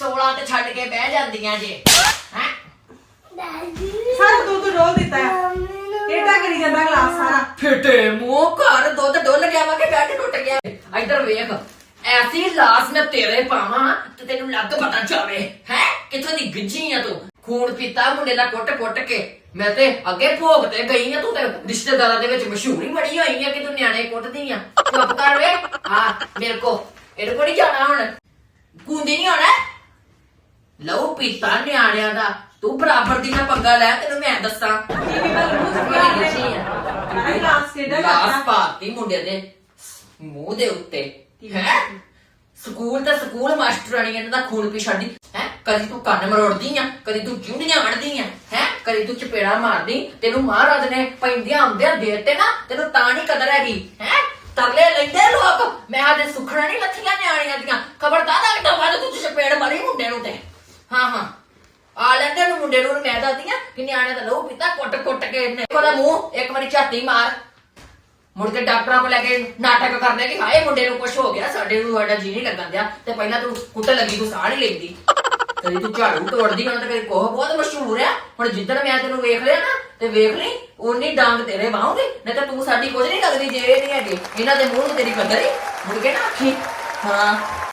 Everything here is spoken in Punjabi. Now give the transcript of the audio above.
16 ਤੇ ਛੱਡ ਕੇ ਬਹਿ ਜਾਂਦੀਆਂ ਜੇ ਹੈ? ਸਾਰਾ ਦੁੱਧ ਡੋਲ ਦਿੱਤਾ ਹੈ। ਕਿਹੜਾ ਕਰੀ ਜਾਂਦਾ ਗਲਾਸ ਸਾਰਾ। ਫਿੱਟੇ ਮੂੰਹ ਘਰ ਦੁੱਧ ਡੁੱਲ ਗਿਆ ਵਾ ਕਿ ਬੈੱਡ ਟੁੱਟ ਗਿਆ। ਇੱਧਰ ਵੇਖ ਐਸੀ ਲਾਸ ਮੈਂ ਤੇਰੇ ਪਾਵਾਂ ਤੇ ਤੈਨੂੰ ਲੱਗ ਪਤਾ ਜਾਵੇ ਹੈ? ਕਿੱਥੋਂ ਦੀ ਗਿੱਜੀ ਆ ਤੂੰ? ਖੂਨ ਪੀਤਾ ਮੁੰਡੇ ਦਾ ਕੁੱਟ ਕੁੱਟ ਕੇ। ਮੈਂ ਤੇ ਅੱਗੇ ਭੋਗ ਤੇ ਗਈ ਆ ਤੂੰ ਤੇ ਰਿਸ਼ਤੇਦਾਰਾਂ ਦੇ ਵਿੱਚ ਮਸ਼ਹੂਰ ਹੀ ਬੜੀ ਹੋਈ ਆ ਕਿ ਤੂੰ ਨਿਆਣੇ ਕੁੱਟਦੀ ਆ। ਚੁੱਪ ਕਰ ਵੇ। ਹਾਂ ਮੇਰੇ ਕੋ ਇਹਦੇ ਕੋਲ ਨਹੀਂ ਜਾਣਾ ਹੁਣ। ਕੁੰਦੀ ਨਹੀਂ ਹੋਣਾ? ਲਓ ਪੀਤਾ ਨਿਆਣਿਆਂ ਦਾ। ਤੂੰ ਬਰਾਬਰ ਦੀ ਨਾ ਪੰਗਾ ਲੈ ਤੈਨੂੰ ਮੈਂ ਦੱਸਾਂ। ਕੀ ਵੀ ਗੱਲ ਮੂੰਹ ਗਿੱਜੀ ਆ ਸਾਰਾ ਗਲਾਸ ਕਿਹੜਾ ਲਾਸ ਪਾਤੀ ਮੁੰਡੇ ਦੇ ਮੂੰਹ ਦੇ ਉੱਤੇ। ਹੈ? ਸਕੂਲ ਤਾਂ ਸਕੂਲ ਮਾਸਟਰਾਣੀ ਇਹਨਾਂ ਦਾ ਖੂਨ ਪੀ ਛੱਡਦੀ। ਹੈ? ਕਦੀ ਤੂੰ ਕੰਨ ਮਰੋੜਦੀ ਆ ਕਦੀ ਤੂੰ ਚੁੰਡੀਆਂ ਵੜਦੀ ਆ। ਹੈ? ਕਦੀ ਤੂੰ ਚਪੇੜਾ ਮਾਰਦੀ। ਤੈਨੂੰ ਮਹਾਰਾਜ ਨੇ ਪੈਂਦੀਆਂ ਹੁੰਦਿਆਂ ਦੇਤੇ ਨਾ ਤੈਨੂੰ ਤਾਂ ਨਹੀਂ ਕਦਰ ਹੈਗੀ। ਹੈ? ਤਰਲੇ ਲੈਂਦੇ ਲੋਕ। ਮੈਂ ਆਦੇ ਸੁਖਣਾ ਨਹੀਂ ਲੱਥੀਆਂ ਨਿਆਣੀਆਂ ਦੀਆਂ। ਖਬਰਦਾਰ ਆ ਕਿ ਵੱਧ ਤੂੰ ਚਪੇੜ ਮਾਰੀ ਮੁੰਡੇ ਨੂੰ ਤੇ। ਹਾਂ ਹਾਂ। ਆ ਲੈਂਦੇ ਨੂੰ ਮੁੰਡੇ ਨੂੰ ਮੈਂ ਦੱਸਦੀ ਆ ਕਿ ਨਿਆਣੇ ਦਾ ਲਹੂ ਪੀਤਾ, ਕੁੱਟ ਕੁੱਟ ਕੇ ਇਹਨੇ ਉਹਦਾ ਮੂੰਹ, ਇੱਕ ਵਾਰੀ ਝਾਤੀ ਮਾਰ। ਮੁੜ ਕੇ ਡਾਕਟਰਾਂ ਕੋਲ ਲੈ ਕੇ ਨਾਟਕ ਕਰਦੇ ਕਿ ਹਾਏ, ਮੁੰਡੇ ਨੂੰ ਕੁਝ ਹੋ ਗਿਆ, ਸਾਡੇ ਨੂੰ ਸਾਡਾ ਜੀ ਨਹੀਂ ਲੱਗਣ ਦਿਆ। ਤੇ ਪਹਿਲਾਂ ਤੂੰ ਕੁੱਟ ਲੱਗੀ, ਤੂੰ ਸਾਹ ਨਹੀਂ ਲੈਂਦੀ। ਕਦੀ ਤੂੰ ਝਾੜੂ ਤੋੜਦੀ ਹੁਣ ਤੇ ਕਦੀ ਕੋਹ ਬਹੁਤ ਮਸ਼ਹੂਰ ਆ। ਹੁਣ ਜਿੱਦਣ ਮੈਂ ਤੈਨੂੰ ਵੇਖ ਲਿਆ ਨਾ, ਤੇ ਵੇਖ ਲਈ ਉਨੀ ਡਾਂਗ ਤੇਰੇ ਵਾਹੂਗੀ ਨਹੀਂ ਤਾਂ ਤੂੰ ਸਾਡੀ ਕੁਝ ਨਹੀਂ ਲੱਗਦੀ, ਜੇ ਇਹ ਨਹੀਂ ਹੈਗੇ। ਇਹਨਾਂ ਦੇ ਮੂੰਹ ਨੂੰ ਤੇਰੀ ਕਦਰ ਹੀ ਮੁੜ ਕੇ ਨਾ ਆਖੀ, ਹਾਂ।